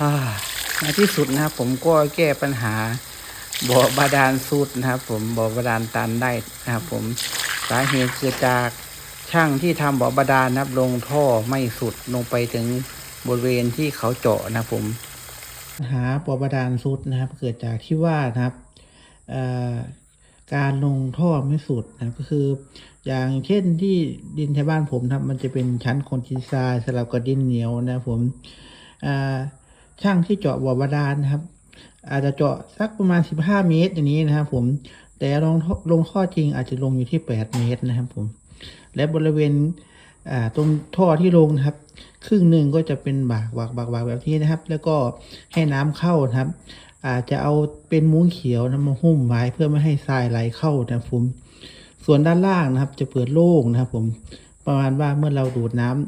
อาในที่สุดนะครับผมก็แก้ปัญหาบ่อบาดาลสุดนะครับ ผมบ่อบาดาลตันได้นะครับ ผมสาเหตุเกิดจากช่างที่ทำบ่อบาดาลนะครับ ลงท่อไม่สุดลงไปถึงบริเวณที่เขาเจาะนะผมปัญหาบ่อบาดาลสุดนะครับ เกิดจากที่ว่านะครับการลงท่อไม่สุดนะก็คือ อย่างเช่นที่ดินแถวบ้านผมนะครับ มันจะเป็นชั้นคลนชินทรายสลับกับดินเหนียวนะครับผมอ่า ช่างที่เจาะบ่อบาดาลนะครับ อาจจะเจาะสักประมาณ 15 เมตรอย่างนี้นะครับ ผมแต่ลงลงท่อจริงอาจจะลงอยู่ที่ 8 เมตรนะครับผม และบริเวณตรงท่อที่ลงนะครับ ครึ่งหนึ่งก็จะเป็นบากบากบากบากแบบนี้นะครับ แล้วก็ให้น้ำเข้านะครับ อาจจะเอาเป็นมุ้งเขียวนะมาหุ้มไว้เพื่อไม่ให้ทรายไหลเข้านะครับผมส่วนด้านล่างนะครับ จะเปิดโล่งนะครับ ผมประมาณว่าเมื่อเราดูดน้ำอ่า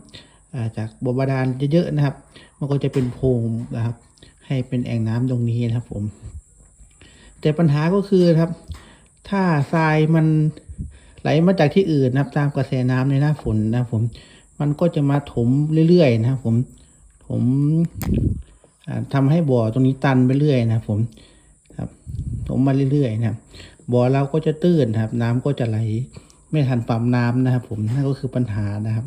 จากบ่อบาดาลเยอะๆนะครับ มันก็จะเป็นโพรงนะครับ ให้เป็นแอ่งน้ำตรงนี้นะครับผม แต่ปัญหาก็คือครับ ถ้าทรายมันไหลมาจากที่อื่นนะครับ ตามกระแสน้ำในหน้าฝนนะครับผม มันก็จะมาถมเรื่อยๆนะครับผมถมอ่าทำให้บ่อตรงนี้ตันไปเรื่อยนะครับผมครับถมมาเรื่อยๆนะครับบ่อเราก็จะตื้นครับ น้ำก็จะไหลไม่ทันปั๊มน้ำนะครับ ผมนั่นก็คือปัญหานะครับ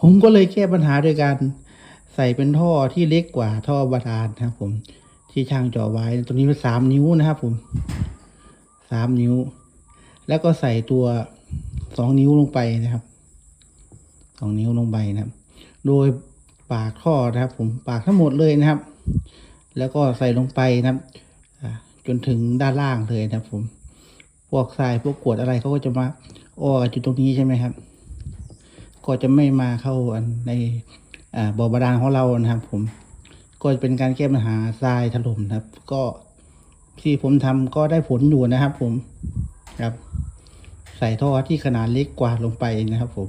ผมก็เลยแก้ปัญหาโดยการใส่เป็นท่อที่เล็กกว่าท่อบาดาลนะครับ ผมที่ช่างจาะไว้ตรงนี้เป็นสามนิ้วนะครับ ผมสามนิ้ว แล้วก็ใส่ตัวสองนิ้วลงไปนะครับสองนิ้วลงไปนะครับ โดยปากท่อนะครับ ผมปากทั้งหมดเลยนะครับ แล้วก็ใส่ลงไปนะครับจนถึงด้านล่างเลยนะครับ ผมพวกทรายพวกกวดอะไรเขาก็จะมาอ้อกันอยู่ตรงนี้ใช่ไหมครับ ก็จะไม่มาเข้าในบ่อบาดาลของเรานะครับผม ก็เป็นการแก้ปัญหาทรายถล่มนะครับ ก็ที่ผมทำก็ได้ผลอยู่นะครับ ผมครับ ใส่ท่อที่ขนาดเล็กกว่าลงไปนะครับผม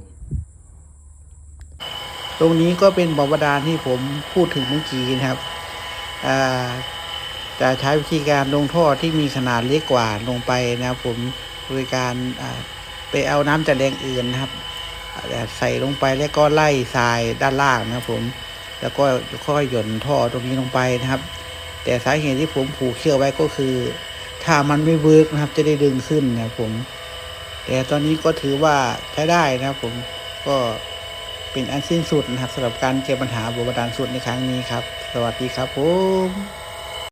ตรงนี้ก็เป็นบ่อบาดาลที่ผมพูดถึงเมื่อกี้นะครับอ่าจะใช้วิธีการลงท่อที่มีขนาดเล็กกว่าลงไปนะครับ ผมโดยการไปเอาน้ำจากแดงอื่นนะครับ ใส่ลงไปแล้วก็ไล่ทรายด้านล่างนะครับผม แล้วก็ค่อยหย่อนท่อตรงนี้ลงไปนะครับ แต่สาเหตุที่ผมผูกเชือกไว้ก็คือ ถ้ามันไม่เวิร์กนะครับ จะได้ดึงขึ้นนะครับผม แต่ตอนนี้ก็ถือว่าใช้ได้นะครับผมก็เป็นอันสิ้นสุดนะครับสำหรับการแก้ปัญหาบุบาดาลสุดในครั้งนี้ครับ สวัสดีครับผม